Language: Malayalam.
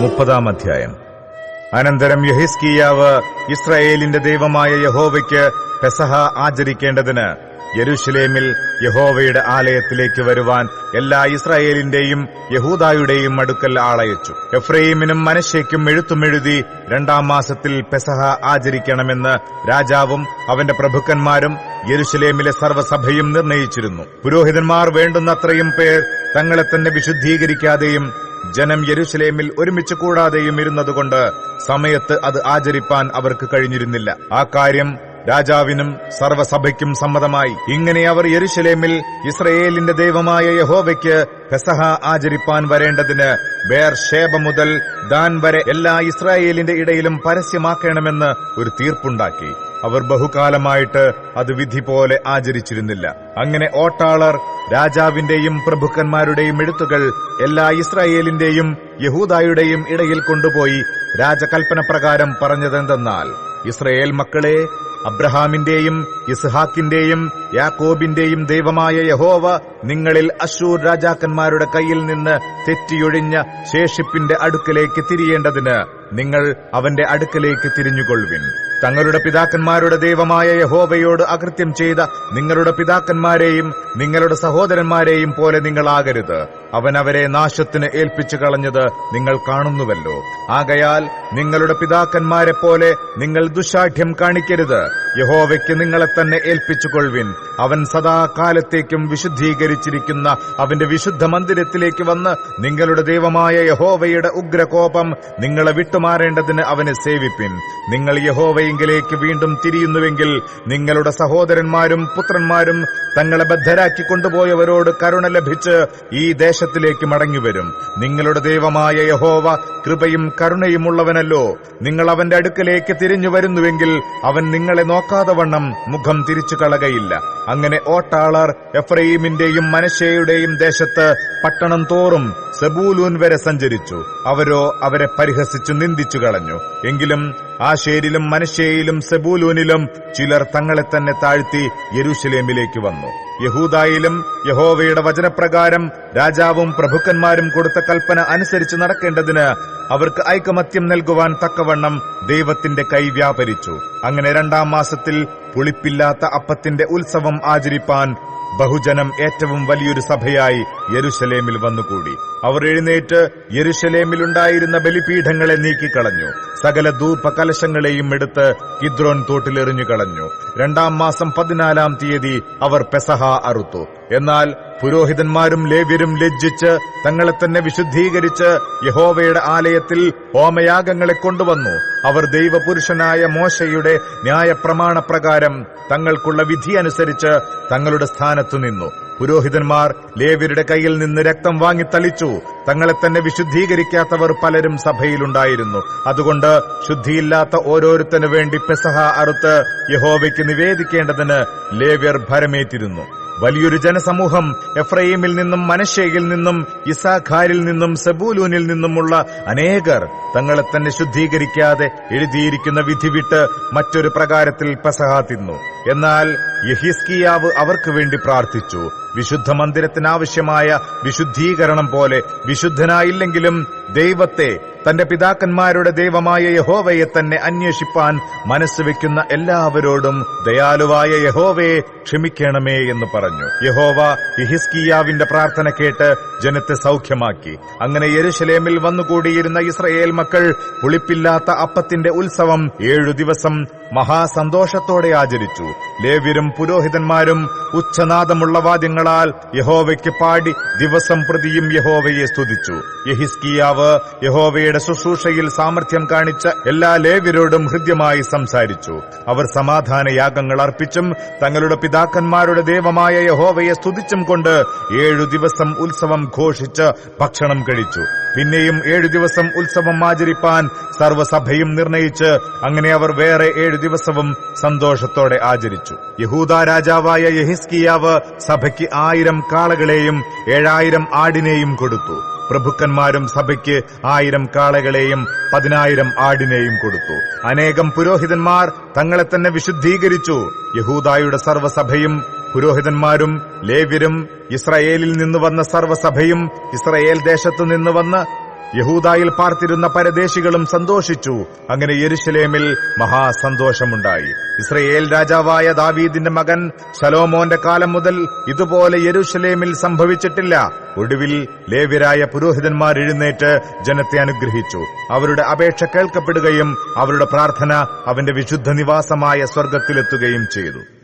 മുപ്പതാം അധ്യായം. അനന്തരം യഹിസ്കിയാവ് ഇസ്രായേലിന്റെ ദൈവമായ യഹോവയ്ക്ക് പെസഹ ആചരിക്കേണ്ടതിന് യരുഷലേമിൽ യഹോവയുടെ ആലയത്തിലേക്ക് വരുവാൻ എല്ലാ ഇസ്രായേലിന്റെയും യഹൂദായുടെയും അടുക്കൽ ആളയച്ചു. എഫ്രൈമിനും മനശ്ശേക്കും എഴുത്തുമെഴുതി രണ്ടാം മാസത്തിൽ പെസഹ ആചരിക്കണമെന്ന് രാജാവും അവന്റെ പ്രഭുക്കന്മാരും യരുഷലേമിലെ സർവസഭയും നിർണയിച്ചിരുന്നു. പുരോഹിതന്മാർ വേണ്ടുന്നത്രയും പേർ തങ്ങളെ തന്നെ വിശുദ്ധീകരിക്കാതെയും ജനം യരുസലേമിൽ ഒരുമിച്ച് കൂടാതെയും ഇരുന്നതുകൊണ്ട് സമയത്ത് അത് ആചരിപ്പാൻ അവർക്ക് കഴിഞ്ഞിരുന്നില്ല. ആ കാര്യം രാജാവിനും സർവസഭയ്ക്കും സമ്മതമായി ഇങ്ങനെ അവർ യെരുശലേമിൽ ഇസ്രയേലിന്റെ ദൈവമായ യഹോവയ്ക്ക് പെസഹ ആചരിപ്പാൻ വരേണ്ടതിന് ബേർ ഷേബ മുതൽ ദാൻ വരെ എല്ലാ ഇസ്രായേലിന്റെ ഇടയിലും പരസ്യമാക്കണമെന്ന് ഒരു തീർപ്പുണ്ടാക്കി. അവർ ബഹുകാലമായിട്ട് അത് വിധി പോലെ ആചരിച്ചിരുന്നില്ല. അങ്ങനെ ഓട്ടാളർ രാജാവിന്റെയും പ്രഭുക്കന്മാരുടെയും എഴുത്തുകൾ എല്ലാ ഇസ്രായേലിന്റെയും യഹൂദായുടെയും ഇടയിൽ കൊണ്ടുപോയി രാജകൽപ്പന പ്രകാരം പറഞ്ഞതെന്തെന്നാൽ ഇസ്രയേൽ മക്കളെ അബ്രഹാമിന്റെയും ഇസ്ഹാക്കിന്റെയും യാക്കോബിന്റെയും ദൈവമായ യഹോവ നിങ്ങളിൽ അശൂർ രാജാക്കന്മാരുടെ കയ്യിൽ നിന്ന് തെറ്റിയൊഴിഞ്ഞ ശേഷിപ്പിന്റെ അടുക്കലേക്ക് തിരിയേണ്ടതിന് നിങ്ങൾ അവന്റെ അടുക്കലേക്ക് തിരിഞ്ഞുകൊള്ളുവിൻ. തങ്ങളുടെ പിതാക്കന്മാരുടെ ദൈവമായ യഹോവയോട് അകൃത്യം ചെയ്ത നിങ്ങളുടെ പിതാക്കന്മാരെയും നിങ്ങളുടെ സഹോദരന്മാരെയും പോലെ നിങ്ങളാകരുത്. അവൻ അവരെ നാശത്തിന് ഏൽപ്പിച്ചു കളഞ്ഞത് നിങ്ങൾ കാണുന്നുവല്ലോ. ആകയാൽ നിങ്ങളുടെ പിതാക്കന്മാരെ പോലെ നിങ്ങൾ ദുശാഠ്യം കാണിക്കരുത്. യഹോവയ്ക്ക് നിങ്ങളെ തന്നെ ഏൽപ്പിച്ചുകൊള്ളുവിൻ. അവൻ സദാകാലത്തേക്കും വിശുദ്ധീകരിച്ചിരിക്കുന്ന അവന്റെ വിശുദ്ധ മന്ദിരത്തിലേക്ക് വന്ന് നിങ്ങളുടെ ദൈവമായ യഹോവയുടെ ഉഗ്രകോപം നിങ്ങളെ വിട്ടുമാറേണ്ടതിന് അവനെ സേവിപ്പിൻ. നിങ്ങൾ യഹോവയെങ്കിലേക്ക് വീണ്ടും തിരിയുന്നുവെങ്കിൽ നിങ്ങളുടെ സഹോദരന്മാരും പുത്രന്മാരും തങ്ങളെ ബദ്ധരാക്കി കൊണ്ടുപോയവരോട് കരുണ ലഭിച്ച് ഈ ദേശത്തിലേക്ക് മടങ്ങിവരും. നിങ്ങളുടെ ദൈവമായ യഹോവ കൃപയും കരുണയുമുള്ളവനല്ലോ നിങ്ങൾ അവന്റെ അടുക്കലേക്ക് തിരിഞ്ഞു വരുന്നുവെങ്കിൽ അവൻ നിങ്ങളെ നോക്കാതെ വണ്ണം മുഖം തിരിച്ചു കളകയില്ല. അങ്ങനെ ഓട്ടാളർ എഫ്രൈമിന്റെയും മനശയുടെയും ദേശത്ത് പട്ടണം തോറും സെബൂലൂൻ വരെ സഞ്ചരിച്ചു. അവരോ അവരെ പരിഹസിച്ചു നിന്ദിച്ചു കളഞ്ഞു. എങ്കിലും ആശേരിലും മനശേയിലും സെബൂലൂനിലും ചിലർ തങ്ങളെ തന്നെ താഴ്ത്തി യെരൂശലേമിലേക്ക് വന്നു. യഹൂദായിലും യഹോവയുടെ വചനപ്രകാരം രാജാവും പ്രഭുക്കന്മാരും കൊടുത്ത കൽപ്പന അനുസരിച്ച് നടക്കേണ്ടതിന് അവർക്ക് ഐകമത്യം നൽകുവാൻ തക്കവണ്ണം ദൈവത്തിന്റെ കൈ വ്യാപരിച്ചു. അങ്ങനെ രണ്ടാം മാസത്തിൽ പുളിപ്പില്ലാത്ത അപ്പത്തിന്റെ ഉത്സവം ആചരിപ്പാൻ ബഹുജനം ഏറ്റവും വലിയൊരു സഭയായി യെരുശലേമിൽ വന്നുകൂടി. അവർ എഴുന്നേറ്റ് യെരുശലേമിലുണ്ടായിരുന്ന ബലിപീഠങ്ങളെ നീക്കിക്കളഞ്ഞു. സകല ധൂപകലശങ്ങളെയും എടുത്ത് കിദ്രോൻ തോട്ടിലെറിഞ്ഞു കളഞ്ഞു രണ്ടാം മാസം പതിനാലാം തീയതി അവർ പെസഹ അറുത്തു. എന്നാൽ പുരോഹിതന്മാരും ലേവ്യരും ലജ്ജിച്ച് തങ്ങളെ തന്നെ വിശുദ്ധീകരിച്ച് യഹോവയുടെ ആലയത്തിൽ ഹോമയാഗങ്ങളെ കൊണ്ടുവന്നു. അവർ ദൈവപുരുഷനായ മോശയുടെ ന്യായപ്രമാണപ്രകാരം തങ്ങൾക്കുള്ള വിധി അനുസരിച്ച് തങ്ങളുടെ സ്ഥാനത്തു നിന്നു. പുരോഹിതന്മാർ ലേവ്യരുടെ കയ്യിൽ നിന്ന് രക്തം വാങ്ങി തളിച്ചു. തങ്ങളെ തന്നെ വിശുദ്ധീകരിക്കാത്തവർ പലരും സഭയിലുണ്ടായിരുന്നു. അതുകൊണ്ട് ശുദ്ധിയില്ലാത്ത ഓരോരുത്തനു വേണ്ടി പെസഹ അറുത്ത് യഹോവയ്ക്ക് നിവേദിക്കേണ്ടതിന് ലേവ്യർ ഭരമേറ്റിരുന്നു. വലിയൊരു ജനസമൂഹം എഫ്രൈമിൽ നിന്നും മനശ്ശയിൽ നിന്നും ഇസാഖാരിൽ നിന്നും സെബൂലൂനിൽ നിന്നുമുള്ള അനേകർ തങ്ങളെ തന്നെ ശുദ്ധീകരിക്കാതെ എഴുതിയിരിക്കുന്ന വിധി വിട്ട് മറ്റൊരു പ്രകാരത്തിൽ പെസഹ തിന്നു. എന്നാൽ യഹിസ്കിയാവ് അവർക്ക് വേണ്ടി പ്രാർത്ഥിച്ചു. വിശുദ്ധ മന്ദിരത്തിനാവശ്യമായ വിശുദ്ധീകരണം പോലെ വിശുദ്ധനായില്ലെങ്കിലും ദൈവത്തെ തന്റെ പിതാക്കന്മാരുടെ ദൈവമായ യഹോവയെ തന്നെ അന്വേഷിപ്പാൻ മനസ്സ് വെക്കുന്ന എല്ലാവരോടും ദയാലുവായ യഹോവയെ ക്ഷമിക്കണമേ എന്ന് പറഞ്ഞു. യഹോവ ഇഹിസ്കിയാവിന്റെ പ്രാർത്ഥന കേട്ട് ജനത്തെ സൗഖ്യമാക്കി. അങ്ങനെ യെരുശലേമിൽ വന്നുകൂടിയിരുന്ന ഇസ്രയേൽ മക്കൾ പുളിപ്പില്ലാത്ത അപ്പത്തിന്റെ ഉത്സവം ഏഴു ദിവസം മഹാസന്തോഷത്തോടെ ആചരിച്ചു. ലേവ്യരും പുരോഹിതന്മാരും ഉച്ചനാദമുള്ള വാദ്യങ്ങളാൽ യഹോവയ്ക്ക് പാടി ദിവസം പ്രതിയും യഹോവയെ സ്തുതിച്ചു. യഹിസ്കിയാവ് യഹോവയുടെ ശുശ്രൂഷയിൽ സാമർഥ്യം കാണിച്ച എല്ലാ ലേവ്യരോടും ഹൃദ്യമായി സംസാരിച്ചു. അവർ സമാധാന യാഗങ്ങൾ അർപ്പിച്ചും തങ്ങളുടെ പിതാക്കന്മാരുടെ ദൈവമായ യഹോവയെ സ്തുതിച്ചും കൊണ്ട് ഏഴു ദിവസം ഉത്സവം ഘോഷിച്ച് ഭക്ഷണം കഴിച്ചു. പിന്നെയും ഏഴു ദിവസം ഉത്സവം ആചരിപ്പാൻ സർവസഭയും നിർണയിച്ച് അങ്ങനെ അവർ വേറെ ഏഴു ദിവസവും സന്തോഷത്തോടെ ആചരിച്ചു. യഹൂദ രാജാവായ യഹിസ്കിയാവ് സഭയ്ക്ക് ആയിരം കാളകളെയും ഏഴായിരം ആടിനെയും കൊടുത്തു. പ്രഭുക്കന്മാരും സഭയ്ക്ക് ആയിരം കാളകളെയും പതിനായിരം ആടിനെയും കൊടുത്തു. അനേകം പുരോഹിതന്മാർ തങ്ങളെ തന്നെ വിശുദ്ധീകരിച്ചു. യഹൂദായുടെ സർവസഭയും പുരോഹിതന്മാരും ലേവ്യരും ഇസ്രയേലിൽ നിന്ന് വന്ന സർവസഭയും ഇസ്രയേൽ ദേശത്തു നിന്ന് വന്ന് യഹൂദായിൽ പാർത്തിരുന്ന പരദേശികളും സന്തോഷിച്ചു. അങ്ങനെ യെരുഷലേമിൽ മഹാസന്തോഷമുണ്ടായി. ഇസ്രയേൽ രാജാവായ ദാവീദിന്റെ മകൻ ശലോമോന്റെ കാലം മുതൽ ഇതുപോലെ യെരുഷലേമിൽ സംഭവിച്ചിട്ടില്ല. ഒടുവിൽ ലേവ്യരായ പുരോഹിതന്മാർ എഴുന്നേറ്റ് ജനത്തെ അനുഗ്രഹിച്ചു. അവരുടെ അപേക്ഷ കേൾക്കപ്പെടുകയും അവരുടെ പ്രാർത്ഥന അവന്റെ വിശുദ്ധ നിവാസമായ സ്വർഗത്തിലെത്തുകയും ചെയ്തു.